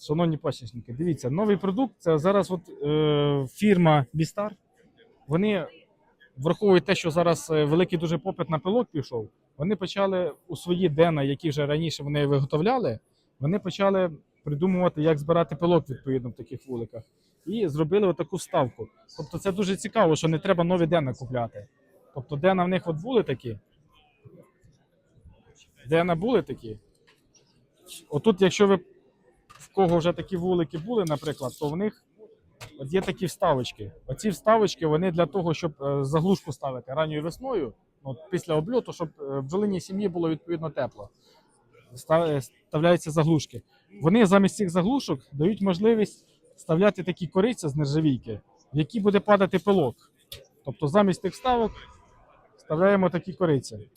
Шановні пасічники, дивіться, новий продукт це зараз от, е, фірма Бістар. Вони враховують те, що зараз е, великий дуже попит на пилок пішов. Вони почали у свої дена, які вже раніше вони виготовляли, вони почали придумувати, як збирати пилок відповідно в таких вуликах. І зробили отаку вставку. Тобто це дуже цікаво, що не треба нові дена купляти. Тобто дена в них от були такі. Дена були такі. Отут, якщо ви кого вже такі вулики були, наприклад, то в них от є такі вставочки. Оці вставочки вони для того, щоб е, заглушку ставити ранньою весною, ну, от після обльоту, щоб е, бджолиній сім'ї було відповідно тепло. Е, заглушки. Вони замість цих заглушок дають можливість вставляти такі кориця з нержавійки, в які буде падати пилок. Тобто замість тих вставок вставляємо такі кориці.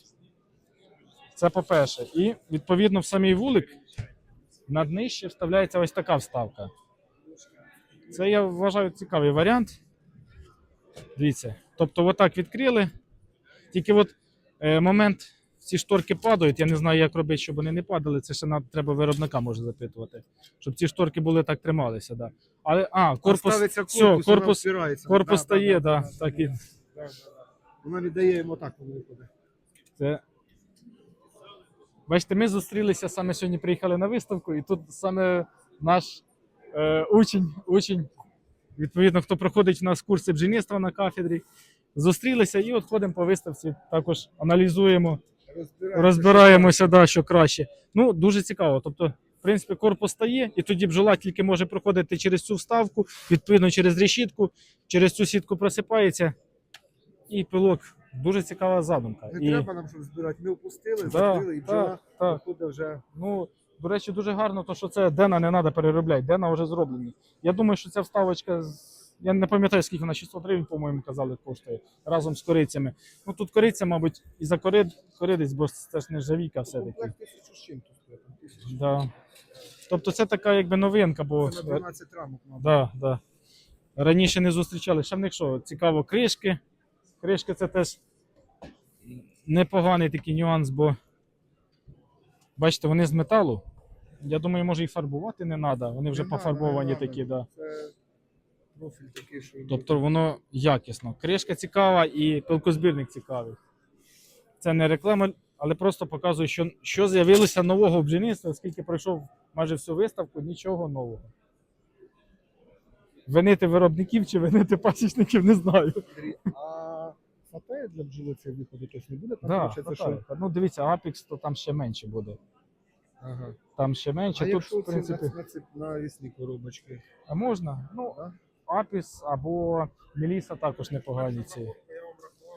Це по-перше. І відповідно в самий вулик на днище вставляється ось така вставка. Це я вважаю цікавий варіант. Дивіться. Тобто, отак відкрили. Тільки от е, момент, ці шторки падають. Я не знаю, як робити, щоб вони не падали. Це ще на, треба виробника може запитувати. Щоб ці шторки були так трималися. Да. Але, а, корпус, Ставиться все, корпус, вона корпус, Да, стає, да, да, да, так да, да, да. Вона не дає йому так воно виходить. Це... Бачите, ми зустрілися саме сьогодні, приїхали на виставку, і тут саме наш е, учень, учень, відповідно, хто проходить у нас курси бджільництва на кафедрі. Зустрілися і от ходимо по виставці, також аналізуємо, Розбирається. розбираємося, да, що краще. Ну, дуже цікаво. Тобто, в принципі, корпус стає, і тоді бджола тільки може проходити через цю вставку, відповідно, через решітку, через цю сітку просипається, і пилок. Дуже цікава задумка. Не і... треба нам, щоб збирати. Ми опустили, Да, закрили і бджола так. виходить вже. Ну, до речі, дуже гарно, то, що це Дена не треба переробляти, Дена вже зроблені. Я думаю, що ця вставочка, я не пам'ятаю, скільки вона 600 гривень, по-моєму, казали, коштує разом з корицями. Ну тут кориця, мабуть, і за корид, коридець, бо це ж не жавіка все-таки. Тут стоїть? Да. Тобто це така якби новинка, бо Це на 12 рамок, мабуть. да, да. раніше не зустрічали. Ще в них що, цікаво, кришки. Кришки це теж непоганий такий нюанс, бо бачите, вони з металу. Я думаю, може і фарбувати не треба. Вони вже Не пофарбовані не такі, да. Це профіль такий, що Тобто воно якісно. Кришка цікава і пилкозбірник цікавий. Це не реклама, але просто показує, що, що з'явилося нового в бджільництві, оскільки пройшов майже всю виставку, нічого нового. Винити виробників чи винити пасічників, не знаю. Хватає для бджоли виходу? Тобто не буде там Да, получається, хватає. Ну, дивіться, Apex, то там ще менше буде. Ага. Там ще менше. А Тут, якщо в принципі, це на, на, ці- на вісні коробочки? а можна? Ну, Да? Апіс або Меліса також непогані ці.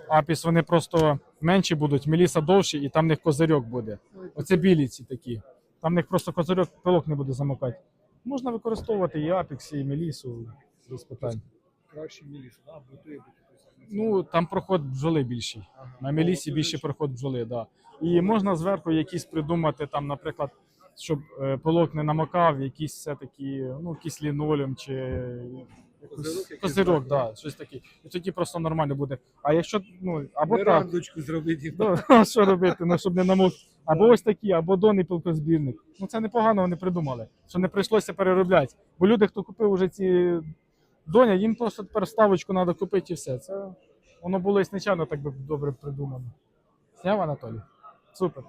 Апіс вони просто менші будуть, Меліса довші, і там в них козирьок буде. Оце білі ці такі. Там в них просто козирьок пилок не буде замокати. Можна використовувати і Апікс, і Мелісу без питань. Краще міліс, да? Бутує бути. Ну, там проход бджоли більший. ага. На більший дуже проход бджоли, да. І можна зверху якісь придумати, там, наприклад, щоб е, пилок не намокав, якісь все-таки, ну, якийсь лінолеум чи Козирок да. щось таке. І тоді просто нормально буде. А якщо, ну, або так, Верандочку зробити. Ну, що робити, ну, щоб не намок. Або ось такі, або донний пилкозбірник. Ну це непогано вони придумали, що не прийшлося переробляти. Бо люди, хто купив уже ці доня, їм просто тепер ставочку треба купити і все. Це воно було ізначально так би добре придумано. Сняв Анатолій? Супер.